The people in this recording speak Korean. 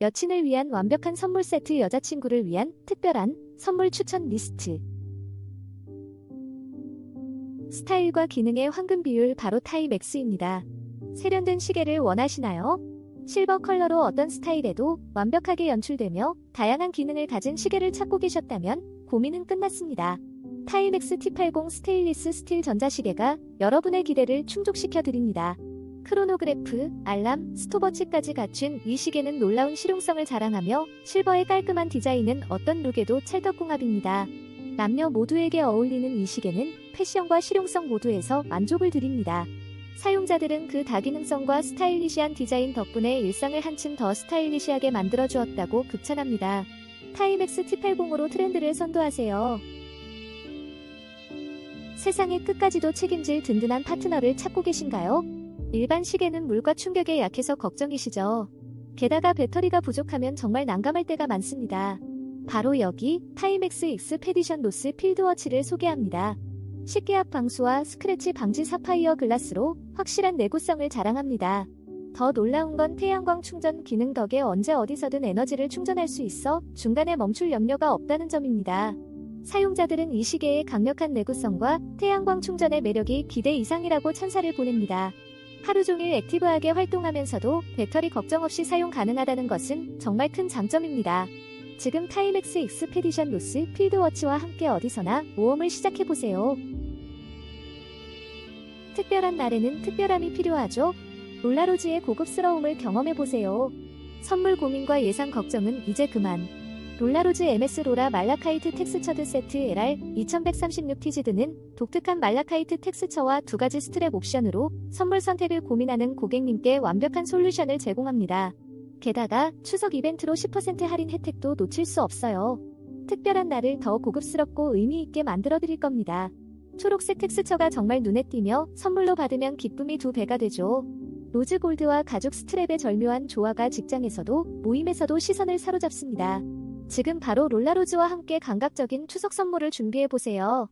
여친을 위한 완벽한 선물 세트 여자친구를 위한 특별한 선물 추천 리스트. 스타일과 기능의 황금 비율 바로 타이맥스입니다. 세련된 시계를 원하시나요? 실버 컬러로 어떤 스타일에도 완벽하게 연출되며 다양한 기능을 가진 시계를 찾고 계셨다면 고민은 끝났습니다. 타이맥스 T80 스테인리스 스틸 전자시계가 여러분의 기대를 충족시켜 드립니다. 크로노그래프, 알람, 스톱워치까지 갖춘 이 시계는 놀라운 실용성을 자랑하며 실버의 깔끔한 디자인은 어떤 룩에도 찰떡궁합입니다. 남녀 모두에게 어울리는 이 시계는 패션과 실용성 모두에서 만족을 드립니다. 사용자들은 그 다기능성과 스타일리시한 디자인 덕분에 일상을 한층 더 스타일리시하게 만들어 주었다고 극찬합니다. 타이맥스 T80으로 트렌드를 선도하세요. 세상의 끝까지도 책임질 든든한 파트너를 찾고 계신가요? 일반 시계는 물과 충격에 약해서 걱정이시죠. 게다가 배터리가 부족하면 정말 난감할 때가 많습니다. 바로 여기 타이맥스 익스페디션 노스 필드워치를 소개합니다. 식기압 방수와 스크래치 방지 사파이어 글라스로 확실한 내구성을 자랑합니다. 더 놀라운 건 태양광 충전 기능 덕에 언제 어디서든 에너지를 충전할 수 있어 중간에 멈출 염려가 없다는 점입니다. 사용자들은 이 시계의 강력한 내구성과 태양광 충전의 매력이 기대 이상이라고 찬사를 보냅니다. 하루 종일 액티브하게 활동하면서도 배터리 걱정 없이 사용 가능하다는 것은 정말 큰 장점입니다. 지금 타이맥스 익스페디션 노스 필드워치와 함께 어디서나 모험을 시작해보세요. 특별한 날에는 특별함이 필요하죠? 롤라로즈의 고급스러움을 경험해보세요. 선물 고민과 예상 걱정은 이제 그만. 롤라로즈 MS 로라 말라카이트 텍스처드 세트 LR 2136TZ는 독특한 말라카이트 텍스처와 두 가지 스트랩 옵션으로 선물 선택을 고민하는 고객님께 완벽한 솔루션을 제공합니다. 게다가 추석 이벤트로 10% 할인 혜택도 놓칠 수 없어요. 특별한 날을 더 고급스럽고 의미 있게 만들어 드릴 겁니다. 초록색 텍스처가 정말 눈에 띄며 선물로 받으면 기쁨이 두 배가 되죠. 로즈 골드와 가죽 스트랩의 절묘한 조화가 직장에서도 모임에서도 시선을 사로잡습니다. 지금 바로 롤라로즈와 함께 감각적인 추석 선물을 준비해 보세요.